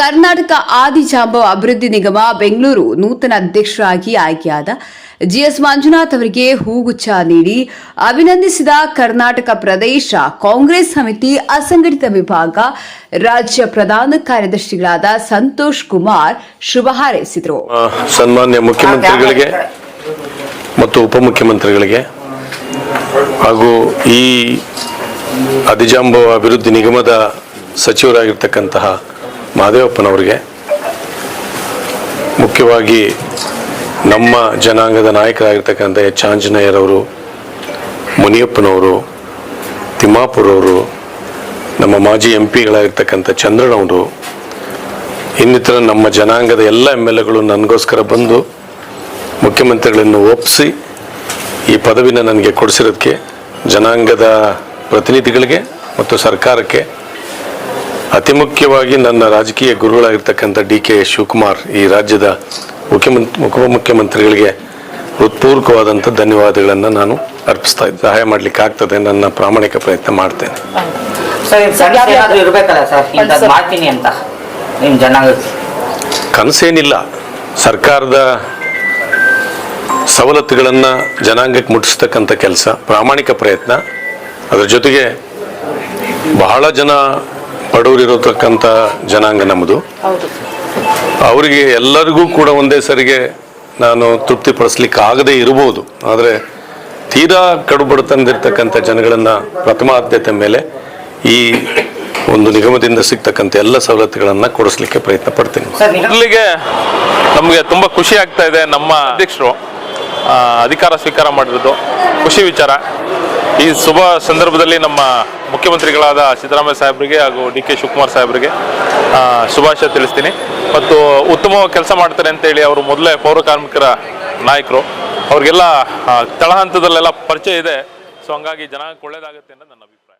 ಕರ್ನಾಟಕ ಆದಿಜಾಂಬವ ಅಭಿವೃದ್ಧಿ ನಿಗಮ ಬೆಂಗಳೂರು ನೂತನ ಅಧ್ಯಕ್ಷರಾಗಿ ಆಯ್ಕೆಯಾದ ಜಿಎಸ್ ಮಂಜುನಾಥ್ ಅವರಿಗೆ ಹೂಗುಚ್ಛ ನೀಡಿ ಅಭಿನಂದಿಸಿದ ಕರ್ನಾಟಕ ಪ್ರದೇಶ ಕಾಂಗ್ರೆಸ್ ಸಮಿತಿ ಅಸಂಘಟಿತ ವಿಭಾಗ ರಾಜ್ಯ ಪ್ರಧಾನ ಕಾರ್ಯದರ್ಶಿಗಳಾದ ಸಂತೋಷ್ ಕುಮಾರ್ ಶುಭ ಹಾರೈಸಿದರು. ಸನ್ಮಾನ್ಯ ಮುಖ್ಯಮಂತ್ರಿಗಳಿಗೆ ಮತ್ತು ಉಪಮುಖ್ಯಮಂತ್ರಿಗಳಿಗೆ ಹಾಗೂ ಈ ಅಧಿಜಾಂಬವ ಅಭಿವೃದ್ಧಿ ನಿಗಮದ ಸಚಿವರಾಗಿರ್ತಕ್ಕಂತಹ ಮಹದೇವಪ್ಪನವರಿಗೆ ಮುಖ್ಯವಾಗಿ ನಮ್ಮ ಜನಾಂಗದ ನಾಯಕರಾಗಿರ್ತಕ್ಕಂಥ ಎಚ್. ಆಂಜನೇಯರವರು, ಮುನಿಯಪ್ಪನವರು, ತಿಮ್ಮಾಪುರವರು, ನಮ್ಮ ಮಾಜಿ ಎಂ ಪಿಗಳಾಗಿರ್ತಕ್ಕಂಥ ಚಂದ್ರನವರು ಇನ್ನಿತರ ನಮ್ಮ ಜನಾಂಗದ ಎಲ್ಲ ಎಂ ಎಲ್ ಎಗಳು ನನಗೋಸ್ಕರ ಬಂದು ಮುಖ್ಯಮಂತ್ರಿಗಳನ್ನು ಒಪ್ಪಿಸಿ ಈ ಪದವಿನ ನನಗೆ ಕೊಡಿಸಿರೋದಕ್ಕೆ, ಜನಾಂಗದ ಪ್ರತಿನಿಧಿಗಳಿಗೆ ಮತ್ತು ಸರ್ಕಾರಕ್ಕೆ ಅತಿ ಮುಖ್ಯವಾಗಿ ನನ್ನ ರಾಜಕೀಯ ಗುರುಗಳಾಗಿರ್ತಕ್ಕಂಥ ಡಿ ಕೆ ಶಿವಕುಮಾರ್ ಈ ರಾಜ್ಯದ ಮುಖ್ಯಮಂತ್ರಿ ಉಪಮುಖ್ಯಮಂತ್ರಿಗಳಿಗೆ ಹೃತ್ಪೂರ್ವಕವಾದಂಥ ಧನ್ಯವಾದಗಳನ್ನು ನಾನು ಅರ್ಪಿಸ್ತಾ ಇದ್ದೆ. ಸಹಾಯ ಮಾಡಲಿಕ್ಕೆ ಆಗ್ತದೆ ನನ್ನ ಪ್ರಾಮಾಣಿಕ ಪ್ರಯತ್ನ ಮಾಡ್ತೇನೆ. ಕನಸೇನಿಲ್ಲ. ಸರ್ಕಾರದ ಸವಲತ್ತುಗಳನ್ನು ಜನಾಂಗಕ್ಕೆ ಮುಟ್ಟಿಸ್ತಕ್ಕಂಥ ಕೆಲಸ ಪ್ರಾಮಾಣಿಕ ಪ್ರಯತ್ನ. ಅದರ ಜೊತೆಗೆ ಬಹಳ ಜನ ಬಡವರಿರತಕ್ಕಂಥ ಜನಾಂಗ ನಮ್ಮದು. ಅವರಿಗೆ ಎಲ್ಲರಿಗೂ ಕೂಡ ಒಂದೇ ಸರಿಗೆ ನಾನು ತೃಪ್ತಿಪಡಿಸ್ಲಿಕ್ಕೆ ಆಗದೇ ಇರಬಹುದು ಆದರೆ ತೀರಾ ಕಡು ಬಡತನದಿರ್ತಕ್ಕಂಥ ಜನಗಳನ್ನು ಪ್ರಥಮ ಆದ್ಯತೆ ಮೇಲೆ ಈ ಒಂದು ನಿಗಮದಿಂದ ಸಿಗ್ತಕ್ಕಂಥ ಎಲ್ಲ ಸವಲತ್ತುಗಳನ್ನು ಕೊಡಿಸ್ಲಿಕ್ಕೆ ಪ್ರಯತ್ನ ಪಡ್ತೀನಿ. ಮೊದಲಿಗೆ ನಮಗೆ ತುಂಬ ಖುಷಿ ಆಗ್ತಾ ಇದೆ ನಮ್ಮ ಅಧ್ಯಕ್ಷರು ಅಧಿಕಾರ ಸ್ವೀಕಾರ ಮಾಡಿರೋದು. ಖುಷಿ ವಿಚಾರ. ಈ ಶುಭ ಸಂದರ್ಭದಲ್ಲಿ ನಮ್ಮ ಮುಖ್ಯಮಂತ್ರಿಗಳಾದ ಸಿದ್ದರಾಮಯ್ಯ ಸಾಹೇಬರಿಗೆ ಹಾಗೂ ಡಿ ಕೆ ಶಿವಕುಮಾರ್ ಸಾಹೇಬರಿಗೆ ಶುಭಾಶಯ ತಿಳಿಸ್ತೀನಿ. ಮತ್ತು ಉತ್ತಮವಾಗಿ ಕೆಲಸ ಮಾಡ್ತಾರೆ ಅಂತೇಳಿ ಅವರು ಮೊದಲೇ ಪೌರ ಕಾರ್ಮಿಕರ ನಾಯಕರು. ಅವ್ರಿಗೆಲ್ಲ ತಳಹಂತದಲ್ಲೆಲ್ಲ ಪರಿಚಯ ಇದೆ. ಸೊ, ಹಂಗಾಗಿ ಜನಕ್ಕೆ ಒಳ್ಳೇದಾಗುತ್ತೆ ಅನ್ನೋದು ನನ್ನ ಅಭಿಪ್ರಾಯ.